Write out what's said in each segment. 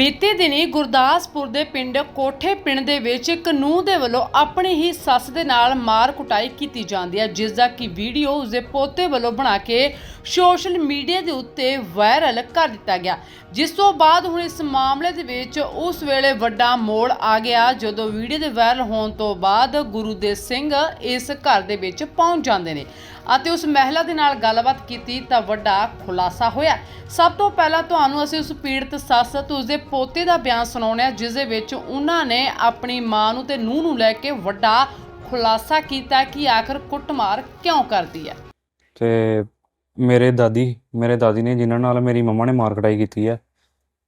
ਬੀਤੇ ਦਿਨੀ ਗੁਰਦਾਸਪੁਰ ਦੇ ਪਿੰਡ ਕੋਠੇ ਪਿੰਡ ਦੇ ਵਿੱਚ ਇੱਕ ਨੂੰਹ ਦੇ ਵੱਲੋਂ ਆਪਣੀ ਹੀ ਸੱਸ ਦੇ ਨਾਲ ਮਾਰ ਕੁਟਾਈ ਕੀਤੀ ਜਾਂਦੀ ਹੈ, ਜਿਸ ਦਾ ਕਿ ਵੀਡੀਓ ਉਸਦੇ ਪੋਤੇ ਵੱਲੋਂ ਬਣਾ ਕੇ ਸੋਸ਼ਲ ਮੀਡੀਆ ਦੇ ਉੱਤੇ ਵਾਇਰਲ ਕਰ ਦਿੱਤਾ ਗਿਆ। ਜਿਸ ਤੋਂ ਬਾਅਦ ਹੁਣ ਇਸ ਮਾਮਲੇ ਦੇ ਵਿੱਚ ਉਸ ਵੇਲੇ ਵੱਡਾ ਮੋੜ ਆ ਗਿਆ, ਜਦੋਂ ਵੀਡੀਓ ਦੇ ਵਾਇਰਲ ਹੋਣ ਤੋਂ ਬਾਅਦ ਗੁਰੂ ਦੇ ਸਿੰਘ ਇਸ ਘਰ ਦੇ ਵਿੱਚ ਪਹੁੰਚ ਜਾਂਦੇ ਨੇ। ਅਤੇ ਉਸ ਮਹਿਲਾ ਦੇ ਨਾਲ ਗੱਲਬਾਤ ਕੀਤੀ ਤਾਂ ਵੱਡਾ ਖੁਲਾਸਾ ਹੋਇਆ। ਸਭ ਤੋਂ ਪਹਿਲਾਂ ਤੁਹਾਨੂੰ ਅਸੀਂ ਉਸ ਪੀੜਤ ਸੱਸ ਤੇ ਉਸਦੇ ਪੋਤੇ ਦਾ ਬਿਆਨ ਸੁਣਾਉਣਾ ਹੈ ਜਿਸ ਦੇ ਵਿੱਚ ਉਹਨਾਂ ਨੇ ਆਪਣੀ ਮਾਂ ਨੂੰ ਤੇ ਨੂੰਹ ਨੂੰ ਲੈ ਕੇ ਵੱਡਾ ਖੁਲਾਸਾ ਕੀਤਾ ਕਿ ਆਖਰ ਕੁੱਟਮਾਰ ਕਿਉਂ ਕਰਦੀ ਹੈ। ਤੇ ਮੇਰੇ ਦਾਦੀ ਮੇਰੇ ਦਾਦੀ ਨੇ ਜਿਨ੍ਹਾਂ ਨਾਲ ਮੇਰੀ ਮੰਮਾ ਨੇ ਮਾਰ ਕਟਾਈ ਕੀਤੀ ਹੈ।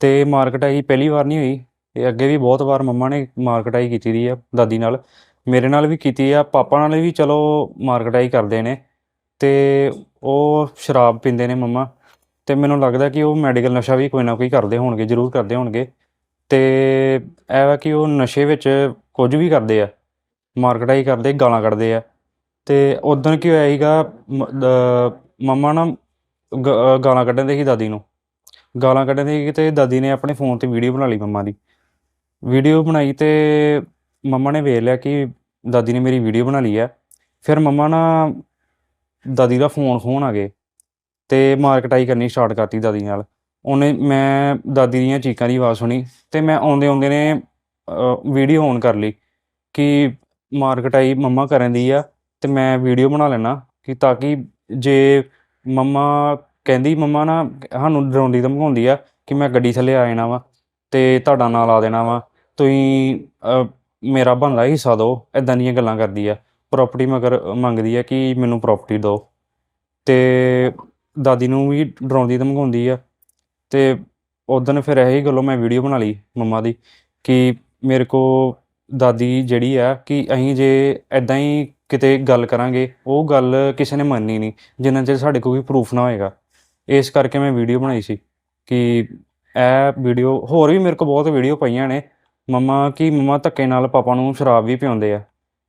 ਤੇ ਮਾਰ ਕਟਾਈ ਪਹਿਲੀ ਵਾਰ ਨਹੀਂ ਹੋਈ, ਇਹ ਅੱਗੇ ਵੀ ਬਹੁਤ ਵਾਰ ਮੰਮਾ ਨੇ ਮਾਰ ਕਟਾਈ ਕੀਤੀ ਦੀ ਆ ਦਾਦੀ ਨਾਲ। ਮੇਰੇ ਨਾਲ ਵੀ ਕੀਤੀ ਆ ਪਾਪਾ ਨਾਲ ਵੀ ਚਲੋ ਮਾਰ ਕਟਾਈ ਕਰਦੇ ਨੇ। ਤੇ ਉਹ ਸ਼ਰਾਬ ਪੀਂਦੇ ਨੇ ਮੰਮਾ। ਤੇ ਮੈਨੂੰ ਲੱਗਦਾ ਕਿ ਉਹ ਮੈਡੀਕਲ ਨਸ਼ਾ ਵੀ ਕੋਈ ਨਾ ਕੋਈ ਕਰਦੇ ਹੋਣਗੇ, ਜ਼ਰੂਰ ਕਰਦੇ ਹੋਣਗੇ। ਤੇ ਇਹ ਵਾ ਕਿ ਉਹ ਨਸ਼ੇ ਵਿੱਚ ਕੁਝ ਵੀ ਕਰਦੇ ਆ ਮਾਰ ਕਟਾਈ ਕਰਦੇ, ਗਾਲਾਂ ਕੱਢਦੇ ਆ। ਤੇ ਉਦੋਂ ਕੀ ਹੋਇਆ ਸੀਗਾ ਮੰਮਾ ਨਾ ਗ- ਗਾਲਾਂ ਕੱਢਣ ਦੇ ਸੀ ਦਾਦੀ ਨੂੰ। ਗਾਲਾਂ ਕੱਢਣ ਦੇ ਸੀ ਤੇ ਦਾਦੀ ਨੇ ਆਪਣੇ ਫੋਨ ਤੇ ਵੀਡੀਓ ਬਣਾ ਲਈ ਮੰਮਾ ਦੀ। ਵੀਡੀਓ ਬਣਾਈ ਤੇ ਮੰਮਾ ਨੇ ਵੇਖ ਲਿਆ ਕਿ ਦਾਦੀ ਨੇ ਮੇਰੀ ਵੀਡੀਓ ਬਣਾ ਲਈ ਹੈ ਫਿਰ ਮੰਮਾ ਨਾ ਦਾਦੀ ਦਾ ਫੋਨ ਫੋਨ ਆ ਗਏ ਤੇ ਮਾਰ ਕਟਾਈ ਕਰਨੀ ਸਟਾਰਟ ਕਰਤੀ ਦਾਦੀ ਨਾਲ। ਉਹਨੇ ਮੈਂ ਦਾਦੀ ਦੀਆਂ ਚੀਕਾਂ ਦੀ ਆਵਾਜ਼ ਸੁਣੀ ਤੇ ਮੈਂ ਆਉਂਦੇ ਆਉਂਦੇ ਨੇ ਵੀਡੀਓ ਔਨ ਕਰ ਲਈ ਕਿ ਮਾਰ ਕਟਾਈ ਮੰਮਾ ਕਰਨ ਦੀ ਆ ਤੇ ਮੈਂ ਵੀਡੀਓ ਬਣਾ ਲੈਣਾ ਕਿ ਤਾਂ ਕਿ ਜੇ ਮੰਮਾ ਕਹਿੰਦੀ ਮੰਮਾ ਨਾ ਸਾਨੂੰ ਡਰਾਉਂਦੀ ਧਮਕਾਉਂਦੀ ਆ ਕਿ ਮੈਂ ਗੱਡੀ ਥੱਲੇ ਆ ਜਾਣਾ ਵਾ ਤੇ ਤੁਹਾਡਾ ਨਾਂ ਲਾ ਦੇਣਾ ਵਾ, ਤੁਸੀਂ ਮੇਰਾ ਬਣਦਾ ਹਿੱਸਾ ਦਿਓ ਇਦਾਂ ਦੀਆਂ ਗੱਲਾਂ ਕਰਦੀ ਆ। ਪ੍ਰਾਪਰਟੀ ਮਗਰ ਮੰਗਦੀ ਹੈ ਕਿ ਮੈਨੂੰ ਪ੍ਰਾਪਰਟੀ ਦਿਓ। ਤੇ ਦਾਦੀ ਨੂੰ ਵੀ ਡਰਾਉਂਦੀ ਧਮਕਾਉਂਦੀ ਆ। ਤੇ ਉਦੋਂ ਫਿਰ ਇਹੀ ਗੱਲੋਂ ਮੈਂ ਵੀਡੀਓ ਬਣਾ ਲਈ ਮੰਮਾ ਦੀ ਕਿ ਮੇਰੇ ਕੋ ਦਾਦੀ ਜਿਹੜੀ ਆ ਕਿ ਅਸੀਂ ਜੇ ਐਦਾਂ ਹੀ ਕਿਤੇ ਗੱਲ ਕਰਾਂਗੇ, ਉਹ ਗੱਲ ਕਿਸੇ ਨੇ ਮੰਨਣੀ ਨਹੀਂ, ਜਿੰਨਾ ਚਿਰ ਸਾਡੇ ਕੋਲ ਕੋਈ ਪ੍ਰੂਫ ਨਾ ਹੋਏਗਾ। ਇਸ ਕਰਕੇ ਮੈਂ ਵੀਡੀਓ ਬਣਾਈ ਸੀ ਕਿ ਇਹ ਵੀਡੀਓ ਹੋਰ ਵੀ ਮੇਰੇ ਕੋਲ ਬਹੁਤ ਵੀਡੀਓ ਪਈਆਂ ਨੇ। ਮੰਮਾ ਕਿ ਮੰਮਾ ਧੱਕੇ ਨਾਲ ਪਾਪਾ ਨੂੰ ਸ਼ਰਾਬ ਵੀ ਪਿਆਉਂਦੇ ਆ।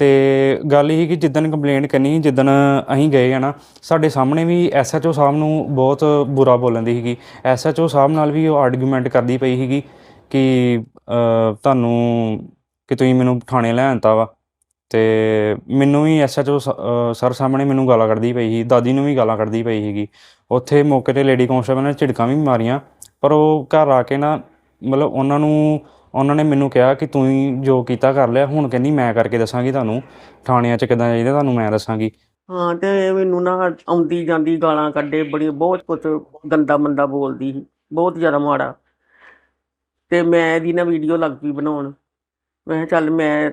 ਤੇ ਗੱਲ ਇਹ ਕਿ ਜਿੱਦਣ ਕੰਪਲੇਂਟ ਕਰਨੀ ਸੀ, ਜਿੱਦਣ ਅਸੀਂ ਗਏ ਆ ਨਾ ਸਾਡੇ ਸਾਹਮਣੇ ਵੀ ਐਸਐਚਓ ਸਾਹਿਬ ਨੂੰ ਬਹੁਤ ਬੁਰਾ ਬੋਲਣ ਦੀ ਸੀਗੀ ਐਸਐਚਓ ਸਾਹਿਬ ਨਾਲ ਵੀ ਉਹ ਆਰਗੂਮੈਂਟ ਕਰਦੀ ਪਈ ਸੀਗੀ ਕਿ ਤੁਹਾਨੂੰ ਕਿ ਤੁਸੀਂ ਮੈਨੂੰ ਥਾਣੇ ਲੈ ਆਂਤਾ ਵਾ। ਤੇ ਮੈਨੂੰ ਵੀ ਐਸਐਚਓ ਸਰ ਸਾਹਮਣੇ ਮੈਨੂੰ ਗਾਲਾਂ ਕੱਢਦੀ ਪਈ ਸੀ ਦਾਦੀ ਨੂੰ ਵੀ ਗਾਲਾਂ ਕੱਢਦੀ ਪਈ ਸੀਗੀ। ਉੱਥੇ ਮੌਕੇ ਤੇ ਲੇਡੀ ਕਾਂਸਟੇਬਲ ਨੇ ਝਿੜਕਾਂ ਵੀ ਮਾਰੀਆਂ ਪਰ ਉਹ ਘਰ ਆ ਕੇ ਨਾ ਮਤਲਬ ਉਹਨਾਂ ਨੂੰ ਉਹਨਾਂ ਨੇ ਮੈਨੂੰ ਕਿਹਾ ਕਿ ਤੂੰ ਹੀ ਜੋ ਕੀਤਾ ਕਰ ਲਿਆ, ਹੁਣ ਕਹਿੰਦੀ ਮੈਂ ਕਰਕੇ ਦੱਸਾਂਗੀ ਤੁਹਾਨੂੰ, ਥਾਣਿਆਂ 'ਚ ਕਿੱਦਾਂ ਚਾਹੀਦਾ ਤੁਹਾਨੂੰ ਮੈਂ ਦੱਸਾਂਗੀ। ਹਾਂ, ਤੇ ਇਹ ਮੈਨੂੰ ਨਾ ਆਉਂਦੀ ਜਾਂਦੀ ਗਾਲਾਂ ਕੱਢੇ ਬੜੀ ਬਹੁਤ ਕੁਝ ਗੰਦਾ ਮੰਦਾ ਬੋਲਦੀ ਸੀ, ਬਹੁਤ ਜ਼ਿਆਦਾ ਮਾੜਾ। ਤੇ ਮੈਂ ਇਹਦੀ ਨਾ ਵੀਡੀਓ ਲੱਗ ਪਈ ਬਣਾਉਣ। ਮੈਂ ਕਿਹਾ ਚੱਲ ਮੈਂ,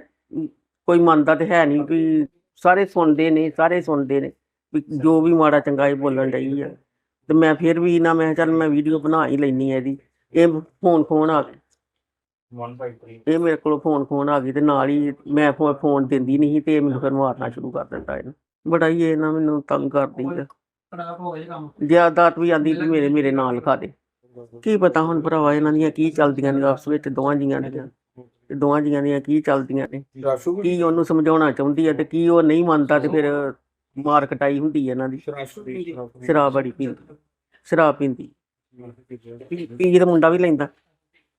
ਕੋਈ ਮੰਨਦਾ ਤੇ ਹੈ ਨਹੀਂ ਵੀ ਸਾਰੇ ਸੁਣਦੇ ਨੇ, ਸਾਰੇ ਸੁਣਦੇ ਨੇ, ਵੀ ਜੋ ਵੀ ਮਾੜਾ ਚੰਗਾ ਇਹ ਬੋਲਣ ਡਈ ਆ। ਤੇ ਮੈਂ ਫਿਰ ਵੀ ਨਾ, ਮੈਂ ਕਿਹਾ ਚੱਲ ਮੈਂ ਵੀਡੀਓ ਬਣਾ ਹੀ ਲੈਣੀ ਹੈ ਇਹਦੀ। ਇਹ ਫੋਨ ਫੋਨ ਆ ਗਿਆ 153 ਇਹ ਮੇਰੇ ਕੋਲ ਫੋਨ ਫੋਨ ਆ ਗਈ ਤੇ ਨਾਲ ਹੀ ਮੈਂ ਫੋਨ ਦਿੰਦੀ ਨਹੀਂ ਤੇ ਇਹ ਮੈਨੂੰ ਫਿਰ ਮਾਰਨਾ ਸ਼ੁਰੂ ਕਰ ਦਿੰਦਾ ਇਹਨੇ। ਬੜਾ ਹੀ ਇਹ ਨਾ ਮੈਨੂੰ ਤੰਗ ਕਰਦੀ ਹੈ ਖਰਾਬ ਹੋ ਗਿਆ ਕੰਮ। ਜ਼ਿਆਦਾਤ ਵੀ ਆਂਦੀ ਵੀ ਮੇਰੇ ਮੇਰੇ ਨਾਲ ਖਾ ਦੇ। ਕੀ ਪਤਾ ਹੁਣ ਭਰਾਵਾ ਇਹਨਾਂ ਦੀਆਂ ਕੀ ਚੱਲਦੀਆਂ ਨੇ ਆਪਸ ਵਿੱਚ ਦੋਵਾਂ ਜੀਆਂ ਦੀਆਂ। ਤੇ ਦੋਵਾਂ ਜੀਆਂ ਦੀਆਂ ਕੀ ਚੱਲਦੀਆਂ ਨੇ। ਕੀ ਉਹਨੂੰ ਸਮਝਾਉਣਾ ਚਾਹੁੰਦੀ ਹੈ ਤੇ ਕੀ ਉਹ ਨਹੀਂ ਮੰਨਦਾ ਤੇ ਫਿਰ ਮਾਰ ਕਟਾਈ ਹੁੰਦੀ ਹੈ ਇਹਨਾਂ ਦੀ। ਸ਼ਰਾਬ ਬੜੀ ਪੀਂਦੀ। ਸ਼ਰਾਬ ਪੀਂਦੀ। ਪੀ ਪੀ ਤਾਂ ਮੁੰਡਾ ਵੀ ਲੈਂਦਾ।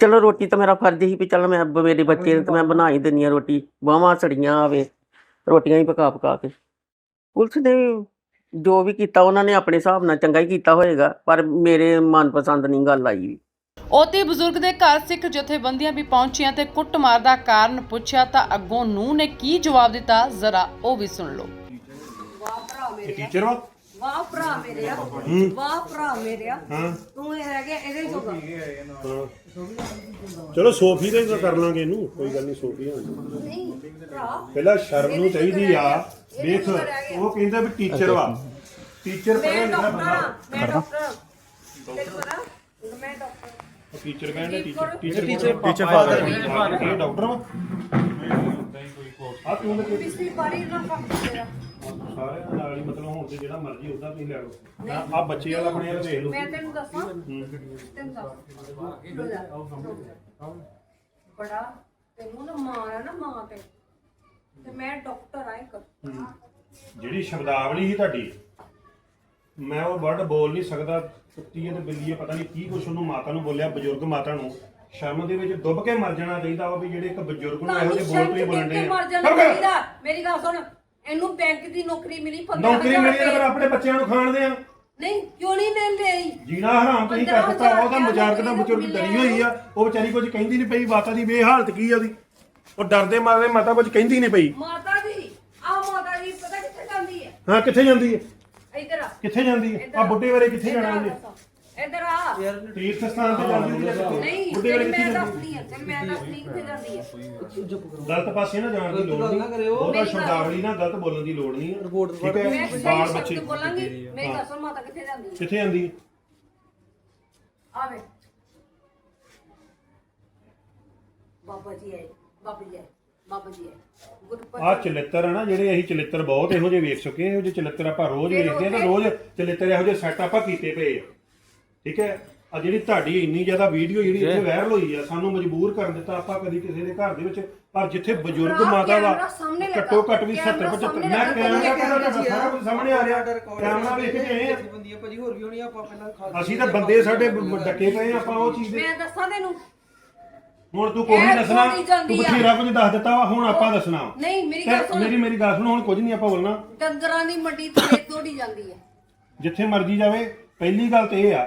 ਚਲੋ ਰੋਟੀ ਤਾਂ ਮੇਰਾ ਫਰਜ਼ ਹੀ ਵੀ ਚੱਲ ਮੈਂ ਬ- ਮੇਰੇ ਬੱਚੇ ਨੂੰ ਤਾਂ ਮੈਂ ਬਣਾ ਹੀ ਦਿੰਦੀ ਆ ਰੋਟੀ ਬਾਹਾਂ ਸੜੀਆਂ ਆਵੇ ਰੋਟੀਆਂ ਹੀ ਪਕਾ ਪਕਾ ਕੇ। ਪੁਲਿਸ ਨੇ ਜੋ ਵੀ ਕੀਤਾ ਉਹਨਾਂ ਨੇ ਆਪਣੇ ਹਿਸਾਬ ਨਾਲ ਚੰਗਾ ਹੀ ਕੀਤਾ ਹੋਏਗਾ ਪਰ ਮੇਰੇ ਮਨਪਸੰਦ ਨਹੀਂ ਗੱਲ ਆਈ। ਉਤੇ ਬਜ਼ੁਰਗ ਦੇ ਘਰ ਸਿੱਖ ਜਥੇਬੰਦੀਆਂ ਵੀ ਪਹੁੰਚੀਆਂ ਤੇ ਕੁੱਟਮਾਰ ਦਾ ਕਾਰਨ ਪੁੱਛਿਆ ਤਾਂ ਅੱਗੋਂ ਨੂੰ ਨੇ ਕੀ ਜਵਾਬ ਦਿੱਤਾ ਜ਼ਰਾ ਉਹ ਵੀ ਸੁਣ ਲਓ। ਟੀਚਰ ਵਾ? ਵਾਹ ਭਰਾ ਮੇਰਿਆ ਵਾਹ ਭਰਾ ਮੇਰਿਆ ਤੂੰ ਇਹ ਰਹਿ ਗਿਆ ਇਹਦੇ ਜੋਗਾ ਚਲੋ ਸੋਫੀ ਦੇ ਕਰ ਲਾਂਗੇ ਇਹਨੂੰ ਕੋਈ ਗੱਲ ਨਹੀਂ ਸੋਫੀ ਆ ਨਹੀਂ ਭਰਾ ਪਹਿਲਾਂ ਸ਼ਰਮ ਨੂੰ ਚਾਹੀਦੀ ਆ ਦੇਖ ਉਹ ਕਹਿੰਦਾ ਵੀ ਟੀਚਰ ਵਾ ਟੀਚਰ ਮੈਂ ਲਿਖਿਆ ਡਾਕਟਰ ਬੰਦਾ ਹਾਂ ਮੈਂ ਡਾਕਟਰ ਹਾਂ। ਤੈਨੂੰ ਪਤਾ ਮੈਂ ਡਾਕਟਰ ਹਾਂ। ਟੀਚਰ ਕਹਿੰਦਾ teacher teacher teacher teacher father ਇਹ ਡਾਕਟਰ ਵਾ ਆ ਤੂੰ ਤੇ ਪਿਛਲੀ ਵਾਰੀ ਨਾ ਕੰਮ ਸਾਰਿਆਂ ਨਾਲ ਹੀ ਮਤਲਬ ਹੁਣ ਤੇ ਜਿਹੜਾ ਮਰਜ਼ੀ ਉਹਦਾ ਤੁਸੀਂ ਲੈ ਲਓ। ਆ ਬੱਚੇ ਵਾਲਾ ਆਪਣੇ ਵਾਲਾ ਦੇਖ ਲਓ। ਮੈਂ ਤੈਨੂੰ ਦੱਸਾਂ। ਤੈਨੂੰ ਦੱਸ। ਬੜਾ ਤੈਨੂੰ ਨਾ ਮਾਂ ਆ ਨਾ ਮਾਂ ਤੇ। ਤੇ ਮੈਂ ਡਾਕਟਰ ਆ ਇੱਕ। ਜਿਹੜੀ ਸ਼ਬਦਾਵਲੀ ਸੀ ਤੁਹਾਡੀ ਮੈਂ ਉਹ ਵਰਡ ਬੋਲ ਨਹੀਂ ਸਕਦਾ। ਕੁੱਤੀ ਹੈ ਤੇ ਬਿੱਲੀ ਹੈ ਪਤਾ ਨਹੀਂ ਕੀ ਕੁਛ ਉਹਨੂੰ ਮਾਤਾ ਨੂੰ ਬੋਲਿਆ ਬਜ਼ੁਰਗ ਮਾਤਾ ਨੂੰ। ਸ਼ਰਮ ਦੇ ਵਿੱਚ ਡੁੱਬ ਕੇ ਮਰ ਜਾਣਾ ਚਾਹੀਦਾ ਵਾ ਵੀ ਜਿਹੜੇ ਇੱਕ ਬਜ਼ੁਰਗ ਨੂੰ ਇਹੋ ਜਿਹੇ ਬੋਲ ਤੋਂ ਹੀ ਬੋਲਣ ਦੇ ਮਰ ਜਾਣਾ ਚਾਹੀਦਾ। ਮੇਰੀ ਗੱਲ ਸੁਣ ਇਹਨੂੰ ਬੈਂਕ ਦੀ ਨੌਕਰੀ ਮਿਲੀ 15 ਨੌਕਰੀ ਮਿਲੀ ਤਾਂ ਫਿਰ ਆਪਣੇ ਬੱਚਿਆਂ ਨੂੰ ਖਾਣ ਦੇ ਆ। ਨਹੀਂ ਕਿਉਂ ਨਹੀਂ ਲੈ ਲਈ? ਜੀਣਾ ਹਰਾਮ ਤੁਸੀਂ ਕਰ ਦਿੱਤਾ ਉਹਦਾ ਮਜ਼ਾਕ ਦਾ ਬਜ਼ੁਰਗ ਡਰੀ ਹੋਈ ਆ। ਉਹ ਵਿਚਾਰੀ ਕੁਝ ਕਹਿੰਦੀ ਨਹੀਂ ਪਈ ਮਾਤਾ ਦੀ ਬੇਹਾਲਤ ਕੀ ਆ ਉਹਦੀ? ਉਹ ਡਰਦੇ ਮਾਰੇ ਮਾਤਾ ਕੁਝ ਕਹਿੰਦੀ ਨਹੀਂ ਪਈ। ਮਾਤਾ ਜੀ ਆ ਮਾਤਾ ਜੀ ਪਤਾ ਕਿੱਥੇ ਜਾਂਦੀ ਹੈ? ਹਾਂ ਕਿੱਥੇ ਜਾਂਦੀ ਹੈ? ਇੱਧਰ ਆ। ਕਿੱਥੇ ਜਾਂਦੀ ਹੈ? ਆ। ਬੁੱਢੇ ਬਾਰੇ ਕਿੱਥੇ ਜਾਣਾ ਉਹਨੇ? ਇੱਧਰ ਆ। ਤੀਰਥ ਸਥਾਨ ਤੇ ਜਾਂਦੀ ਹੁੰਦੀ ਹੈ ਕਿੱਥੇ? ਨਹੀਂ ਬੁੱਢੇ ਬਾਰੇ ਤੈਨੂੰ ਕਿੱਥੇ ਮੈਂ ਜਾਂਦੀ ਦੱਸਦੀ ਆ ਤੈਨੂੰ ਮੈਂ ਦੱਸਦੀ ਕਿੱਥੇ ਜਾਂਦੀ ਹੈ ਗਲਤ ਪਾਸੇ ਨਾ ਜਾਣ ਦੀ ਲੋੜ ਨਹੀਂ। ਉਹਦਾ ਸ਼ਬਦਾਵਲੀ ਨਾ ਗਲਤ ਬੋਲਣ ਦੀ ਲੋੜ ਨਹੀਂ ਠੀਕ ਮੈਂ ਹੈ ਸਹੀ ਬਾਲ ਸ਼ਬਦ ਬੱਚੇ ਬੋਲਾਂਗੀ ਮੇਰੀ ਗੱਲ ਸੁਣ ਮਾਤਾ ਕਿੱਥੇ ਜਾਂਦੀ ਹੈ ਕਿੱਥੇ ਜਾਂਦੀ ਹੈ? ਆਵੇ। ਬਾਬਾ ਜੀ ਆਏ ਬਾਬਾ ਜੀ ਆਏ ਬਾਬਾ ਜੀ ਆਏ। ਗੁਰਪਤ ਆਹ ਚਲਿੱਤਰ ਆ ਨਾ ਜਿਹੜੇ ਅਸੀਂ ਚਲਿੱਤਰ ਬਹੁਤ ਇਹੋ ਜਿਹੇ ਵੇਖ ਚੁੱਕੇ ਹਾਂ ਇਹੋ ਜਿਹੇ ਚਲਿੱਤਰ ਆਪਾਂ ਰੋਜ਼ ਵੇਖਦੇ ਹਾਂ ਤੇ ਰੋਜ਼ ਚਲਿੱਤਰ ਇਹੋ ਜਿਹੇ ਸੈੱਟ ਆਪਾਂ ਕੀਤੇ ਪਏ ਆ। ਠੀਕ ਹੈ ਆ ਜਿਹੜੀ ਤੁਹਾਡੀ ਇੰਨੀ ਜ਼ਿਆਦਾ ਵੀਡੀਓ ਜਿਹੜੀ ਇੱਥੇ ਵਾਇਰਲ ਹੋਈ ਆ ਸਾਨੂੰ ਮਜਬੂਰ ਕਰ ਦਿੱਤਾ ਆਪਾਂ ਕਦੀ ਕਿਸੇ ਦੇ ਘਰ ਦੇ ਵਿੱਚ ਪਰ ਜਿੱਥੇ ਬਜ਼ੁਰਗ ਮਾਤਾ ਦਾ। ਘੱਟੋ ਘੱਟ ਵੀ 70 ਕੈਮਰਾ 75 ਸਾਹਮਣੇ ਮੈਂ। ਕੈਮਰਾ ਤੁਹਾਡਾ ਸਾਰਾ ਕੁਝ ਸਾਹਮਣੇ ਆ ਰਿਹਾ ਕੈਮਰਾ ਵੇਖ ਕੇ ਆਏ ਆ ਬੰਦੀ ਆ ਭਾਜੀ ਹੋਰ ਵੀ ਹੋਣੀ ਆਪਾਂ ਪਹਿਲਾਂ ਖਾ ਅਸੀਂ ਤਾਂ ਬੰਦੇ ਸਾਡੇ ਡੱਕੇ ਪਏ ਆ, ਆਪਾਂ ਉਹ ਚੀਜ਼ ਦੇ ਮੈਂ ਦੱਸਾਂ ਤੈਨੂੰ ਹੁਣ ਤੂੰ ਕੋਈ ਨਹੀਂ ਦੱਸਣਾ ਤੂੰ। ਬਥੇਰਾ ਕੁਝ ਦੱਸ ਦਿੱਤਾ ਵਾ ਹੁਣ ਆਪਾਂ ਦੱਸਣਾ। ਨਹੀਂ ਮੇਰੀ ਗੱਲ ਸੁਣ ਮੇਰੀ ਮੇਰੀ ਗੱਲ ਸੁਣ ਹੁਣ ਕੁਝ ਨਹੀਂ ਆਪਾਂ ਬੋਲਣਾ ਡੰਗਰਾਂ ਦੀ ਮੰਡੀ ਤੇ ਤੋੜੀ ਜਾਂਦੀ ਹੈ ਜਿੱਥੇ ਮਰਜ਼ੀ ਜਾਵੇ ਪਹਿਲੀ ਗੱਲ ਤੇ ਇਹ ਆ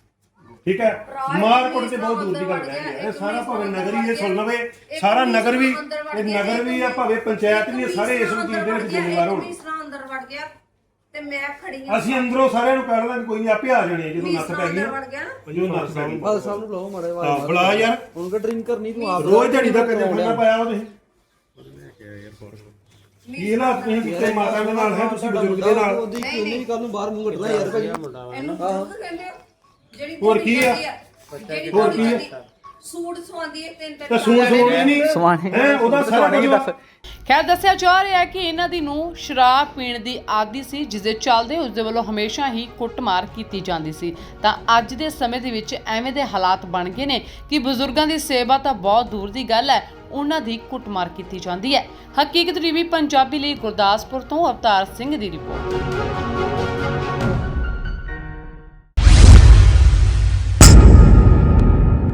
ਠੀਕ ਹੈ? ਮਾਰ ਕੁੱਟ ਤੇ ਬਹੁਤ ਦੂਰ ਦੀ ਗੱਲ ਰਹਿ ਗਈ ਇਹ ਸਾਰਾ ਭਾਵੇਂ ਨਗਰੀ ਇਹ ਸੁਣ ਲਵੇ ਸਾਰਾ ਨਗਰ ਵੀ ਇਹ ਨਗਰ ਵੀ ਆ ਭਾਵੇਂ ਪੰਚਾਇਤ ਵੀ ਇਹ ਸਾਰੇ ਇਸ ਚੀਜ਼ ਦੇ ਵਿੱਚ ਜ਼ਿੰਮੇਵਾਰ ਹੋਣ। ਮਿਸਰਾ ਅੰਦਰ ਵੜ ਗਿਆ ਤੇ ਮੈਂ ਖੜੀ ਹਾਂ। ਅਸੀਂ ਅੰਦਰੋਂ ਸਾਰਿਆਂ ਨੂੰ ਕਹਿ ਲਾਂ ਕੋਈ ਨਹੀਂ ਆਪੇ ਆ ਜਾਣੇ ਜਦੋਂ ਨੱਥ ਪੈ ਗਈ ਅੰਦਰ ਨਾ। ਵੜ ਗਿਆ। ਜਦੋਂ ਨੱਥ ਪੈ ਗਈ? ਬਾਦ ਸਾਹਿਬ ਨੂੰ ਬੁਲਾਓ ਮਾਰੇ ਹਾਂ ਬੁਲਾ ਯਾਰ। ਹੁਣ ਕਾ ਡਰਿੰਕ ਕਰਨੀ ਤੂੰ ਆਪ ਰੋਜ਼ ਦਿਹਾੜੀ ਦਾ ਕੰਜਰ ਖੰਨਾ ਪਾਇਆ ਉਹ ਤੁਸੀਂ? ਕੀ ਹਾਲਾਤ ਤੁਸੀਂ ਕਿਤੇ ਮਾਤਾ ਦੇ ਨਾਲ ਹੈ ਤੁਸੀਂ ਬਜ਼ੁਰਗ ਦੇ ਨਾਲ। ਉਹਦੀ ਕਿਉਂ ਨਹੀਂ ਕੱਲ ਨੂੰ ਬਾਹਰ ਮੂੰਹ ਕੱਢਣਾ ਯਾਰ ਭਾਜੀ। ਇਹਨੂੰ ਬਜ਼ੁਰਗ ਕਹਿੰਦੇ ਆ। ਜਿਹੜੀ ਹੋਰ ਤੋੜੀ ਕੀ ਆ? ਜਾਂਦੀ ਜਿਹੜੀ ਹੋਰ ਤੋੜੀ ਕੀ ਆ? ਜਾਂਦੀ। ਸੂਟ ਸਵਾਉਂਦੀ ਹੈ ਤਿੰਨ ਤਿੰਨ ਤੇ ਸੂਣ ਸੂਣ ਹੀ ਨਹੀਂ ਹੈ ਉਹਦਾ ਸਾਰਾ ਕੁਝ ਖੈਰ ਦੱਸਿਆ ਜਾ ਰਿਹਾ ਹੈ ਕਿ ਇਹਨਾਂ ਦੀ ਨੂੰ ਸ਼ਰਾਬ ਪੀਣ ਦੀ ਆਦੀ ਸੀ ਜਿਸ ਦੇ ਚੱਲਦੇ ਉਸ ਦੇ ਵੱਲੋਂ ਹਮੇਸ਼ਾ ਹੀ ਕੁੱਟਮਾਰ ਕੀਤੀ ਜਾਂਦੀ ਸੀ ਤਾਂ ਅੱਜ ਦੇ ਸਮੇਂ ਦੇ ਵਿੱਚ ਐਵੇਂ ਦੇ ਹਾਲਾਤ ਬਣ ਗਏ ਨੇ ਕਿ ਬਜ਼ੁਰਗਾਂ ਦੀ ਸੇਵਾ ਤਾਂ ਬਹੁਤ ਦੂਰ ਦੀ ਗੱਲ ਹੈ ਉਹਨਾਂ ਦੀ ਕੁੱਟਮਾਰ ਕੀਤੀ ਜਾਂਦੀ ਹੈ ਹਕੀਕਤ ਟੀਵੀ ਪੰਜਾਬੀ ਲਈ ਗੁਰਦਾਸਪੁਰ ਤੋਂ ਅਵਤਾਰ ਸਿੰਘ ਦੀ ਰਿਪੋਰਟ